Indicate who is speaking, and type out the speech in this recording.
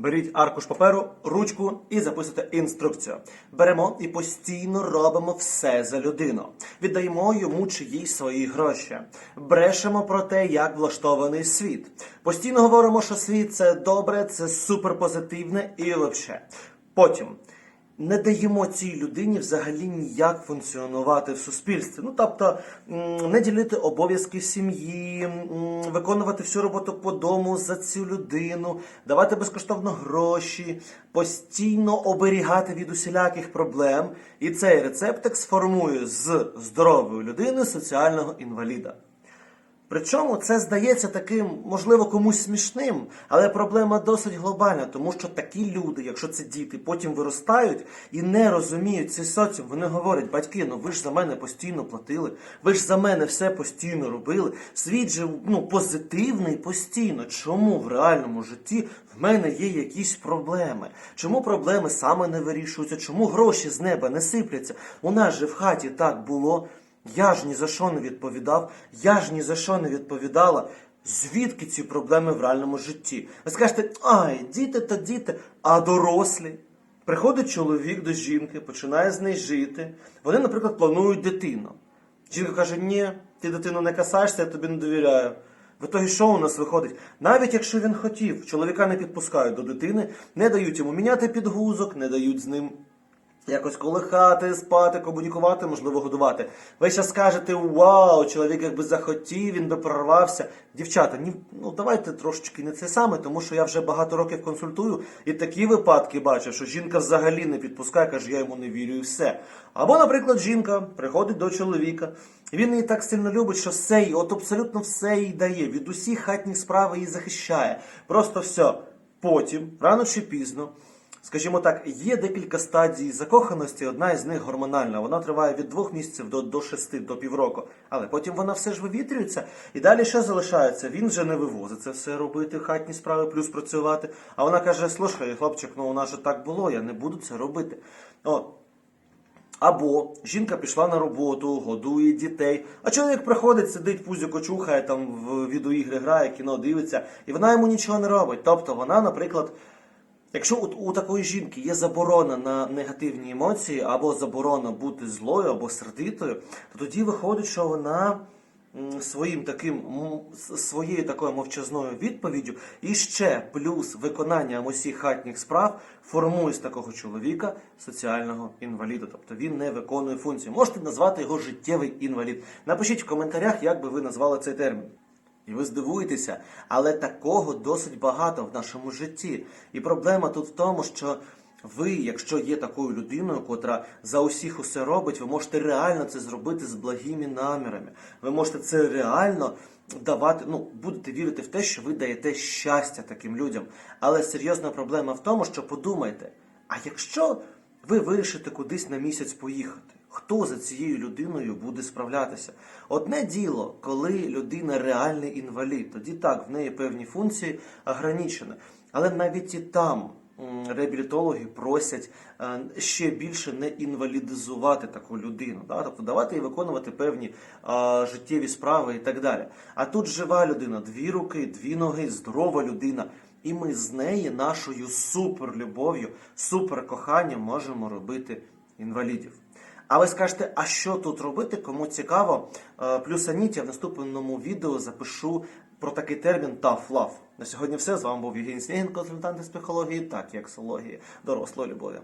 Speaker 1: Беріть аркуш паперу, ручку і записуйте інструкцію. Беремо і постійно робимо все за людину. Віддаємо йому чиїсь свої гроші. Брешемо про те, як влаштований світ. Постійно говоримо, що світ це добре, це суперпозитивне і взагалі. Потім не даємо цій людині взагалі ніяк функціонувати в суспільстві. Ну тобто не ділити обов'язки сім'ї, виконувати всю роботу по дому за цю людину, давати безкоштовно гроші, постійно оберігати від усіляких проблем. І цей рецептик сформує з здорової людини соціального інваліда. Причому це здається таким, можливо, комусь смішним, але проблема досить глобальна, тому що такі люди, якщо це діти, потім виростають і не розуміють цей соціум, вони говорять, батьки, ну ви ж за мене постійно платили, ви ж за мене все постійно робили. Світ же ну, позитивний постійно. Чому в реальному житті в мене є якісь проблеми? Чому проблеми саме не вирішуються? Чому гроші з неба не сипляться? У нас же в хаті так було. Я ж ні за що не відповідав, я ж ні за що не відповідала. Звідки ці проблеми в реальному житті? Ви скажете, ай, діти та діти, а дорослі. Приходить чоловік до жінки, починає з нею жити. Вони, наприклад, планують дитину. Жінка каже: ні, ти дитину не касаєшся, я тобі не довіряю. В ітогі що у нас виходить? Навіть якщо він хотів, чоловіка не підпускають до дитини, не дають йому міняти підгузок, не дають з ним якось колихати, спати, комунікувати, можливо, годувати. Ви ще скажете, вау, чоловік якби захотів, він би прорвався. Дівчата, ні, ну давайте трошечки не це саме, тому що я вже багато років консультую і такі випадки бачу, що жінка взагалі не підпускає, каже, я йому не вірю і все. Або, наприклад, жінка приходить до чоловіка, він її так сильно любить, що все їй, от абсолютно все їй дає, від усіх хатніх справ її захищає. Просто все. Потім, рано чи пізно. Скажімо так, є декілька стадій закоханості, одна із них гормональна. Вона триває від двох місяців до, до шести, до півроку. Але потім вона все ж вивітрюється. І далі що залишається? Він вже не вивозить це все робити, хатні справи, плюс працювати. А вона каже: слухай, хлопчик, ну у нас же так було, я не буду це робити. От. Або жінка пішла на роботу, годує дітей, а чоловік приходить, сидить, пузіко чухає, там в відеоігри грає, кіно дивиться, і вона йому нічого не робить. Тобто вона, наприклад, Якщо у, у такої жінки є заборона на негативні емоції, або заборона бути злою, або сердитою, то тоді виходить, що вона своїм таким своєю такою мовчазною відповіддю і ще плюс виконанням усіх хатніх справ формує з такого чоловіка соціального інваліда. Тобто він не виконує функцію. Можете назвати його життєвий інвалід. Напишіть в коментарях, як би ви назвали цей термін. І ви здивуєтеся, але такого досить багато в нашому житті. І проблема тут в тому, що ви, якщо є такою людиною, котра за усіх усе робить, ви можете реально це зробити з благими намірами. Ви можете це реально давати, ну, будете вірити в те, що ви даєте щастя таким людям. Але серйозна проблема в тому, що подумайте, а якщо ви вирішите кудись на місяць поїхати? Хто за цією людиною буде справлятися? Одне діло, коли людина реальний інвалід, тоді так, в неї певні функції ограничені. Але навіть і там реабілітологи просять е, ще більше не інвалідизувати таку людину, да? тобто давати їй виконувати певні е, життєві справи і так далі. А тут жива людина, дві руки, дві ноги, здорова людина. І ми з неї нашою суперлюбов'ю, суперкоханням можемо робити інвалідів. А ви скажете, а що тут робити? Кому цікаво, Плюс плюсаніть, я в наступному відео запишу про такий термін tough love. На сьогодні все. З вами був Євгеній Снігін, консультант з психології та кексології дорослої любові.